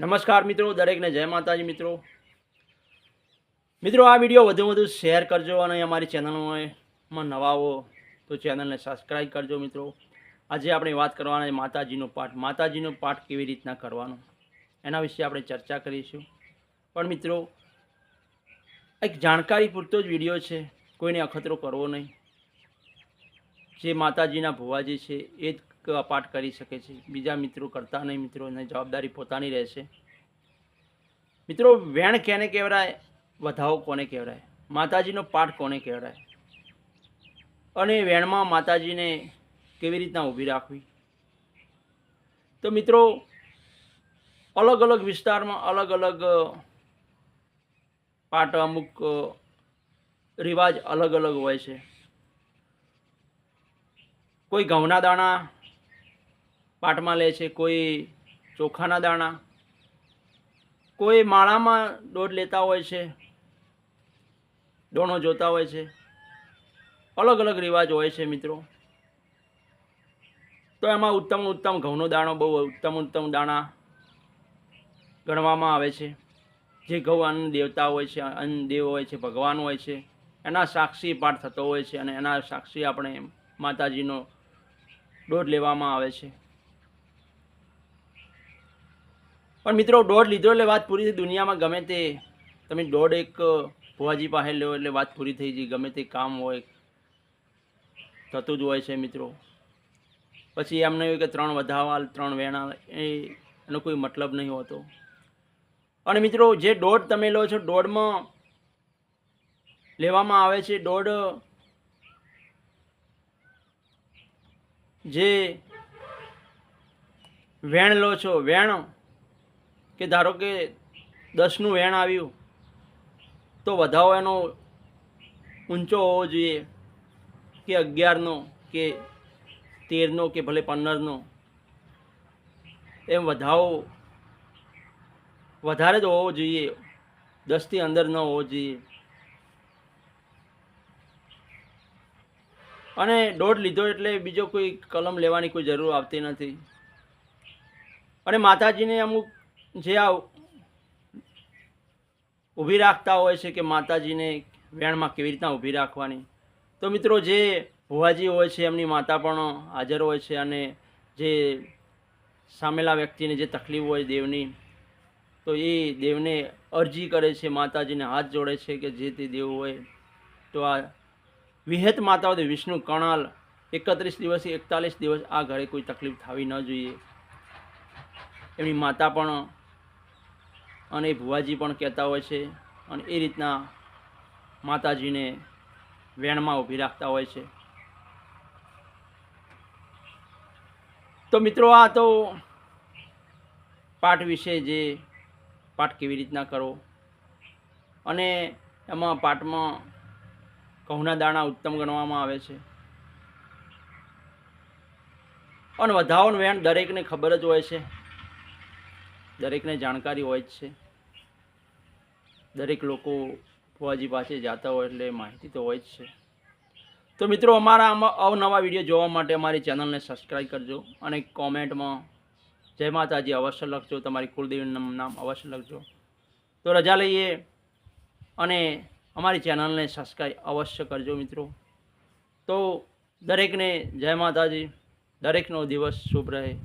નમસ્કાર મિત્રો, દરેકને જય માતાજી મિત્રો. મિત્રો, આ વીડિયો વધુ વધુ શેર કરજો અને અમારી ચેનલમાં નવા હો તો ચેનલને સબસ્ક્રાઈબ કરજો મિત્રો. આજે આપણે વાત કરવાના માતાજીનો પાઠ. માતાજીનો પાઠ કેવી રીતના કરવાનો? એના વિશે આપણે ચર્ચા કરીશું. પણ મિત્રો, એક જાણકારી પૂરતો જ વીડિયો છે. કોઈને અખતરો કરવો નહીં. જે માતાજીના ભુવાજી છે, એ જ પાઠ કરી શકે છે. બીજા મિત્રો કરતા નહીં, મિત્રોને જવાબદારી પોતાની રહેશે. મિત્રો, વેણ કેને કહેવાય? વધાવો કોને કહેવાય? માતાજીનો પાઠ કોને કહેવાય? અને વેણમાં માતાજીને કેવી રીતના ઊભી રાખવી? તો મિત્રો, અલગ અલગ વિસ્તારમાં અલગ અલગ પાઠ અમુક રિવાજ અલગ અલગ હોય છે. કોઈ ઘઉંના દાણા પાટમાં લે છે, કોઈ ચોખાના દાણા, કોઈ માળામાં દોઢ લેતા હોય છે, દોણો જોતા હોય છે, અલગ અલગ રિવાજ હોય છે મિત્રો. તો એમાં ઉત્તમ ઉત્તમ ઘઉંનો દાણો, બહુ ઉત્તમ ઉત્તમ દાણા ગણવામાં આવે છે. જે ઘઉં અન્ન દેવતા હોય છે, અન્ન દેવ હોય છે, ભગવાન હોય છે, એના સાક્ષી પાઠ થતો હોય છે અને એના સાક્ષી આપણે માતાજીનો દોઢ લેવામાં આવે છે. પણ મિત્રો, દોઢ લીધો એટલે વાત પૂરી થઈ દુનિયામાં ગમે તે. તમે દોઢ એક ભુવાજી પાસે લો એટલે વાત પૂરી થઈ ગઈ ગમે તે કામ હોય, થતું જ હોય છે મિત્રો. પછી એમને એવું કે ત્રણ વધાવા ત્રણ વેણા એનો કોઈ મતલબ નહીં હોતો. અને મિત્રો, જે દોઢ તમે લો છો, દોઢમાં લેવામાં આવે છે દોઢ જે વેણ લો છો, વેણ કે ધારો કે દસનું વેણ આવ્યું, તો વધાવો એનો ઊંચો હોવો જોઈએ કે અગિયારનો કે તેરનો કે ભલે પંદરનો. એમ વધાવો વધારે જ હોવો જોઈએ, દસથી અંદર ન હોવો જોઈએ. અને દોઢ લીધો એટલે બીજો કોઈ કલમ લેવાની કોઈ જરૂર આવતી નથી. અને માતાજીને અમુક જે આ ઊભી રાખતા હોય છે કે માતાજીને વેણમાં કેવી રીતના ઊભી રાખવાની. તો મિત્રો જે ભુવાજી હોય છે, એમની માતા પણ હાજર હોય છે અને જે સામેલા વ્યક્તિને જે તકલીફ હોય દેવની, તો એ દેવને અરજી કરે છે, માતાજીને હાથ જોડે છે કે જે તે દેવ હોય. તો આ વિહેત માતા હોય વિષ્ણુ કણાલ એકત્રીસ દિવસથી એકતાલીસ દિવસ આ ઘરે કોઈ તકલીફ થવી ન જોઈએ. એમની માતા પણ અને ભુવાજી પણ કહેતા હોય છે અને એ રીતના માતાજીને વેણમાં ઊભી રાખતા હોય છે. તો મિત્રો આ તો પાઠ વિશે જે પાઠ કેવી રીતના કરવો અને એમાં પાઠમાં ઘઉંના દાણા ઉત્તમ ગણવામાં આવે છે. અને વધાવન વેણ દરેકને ખબર જ હોય છે. દરેકને જાણકારી હોય જ છે. દરેક લોકો ફુવાજી પાસે જતા હોય એટલે માહિતી તો હોય જ છે. તો મિત્રો, અમારા અવનવા વીડિયો જોવા માટે અમારી ચેનલને સબસ્ક્રાઈબ કરજો અને કોમેન્ટમાં જય માતાજી અવશ્ય લખજો, તમારી કુળદેવીનું નામ અવશ્ય લખજો. તો રજા લઈએ અને અમારી ચેનલને સબસ્ક્રાઈબ અવશ્ય કરજો મિત્રો. તો દરેકને જય માતાજી, દરેકનો દિવસ શુભ રહે.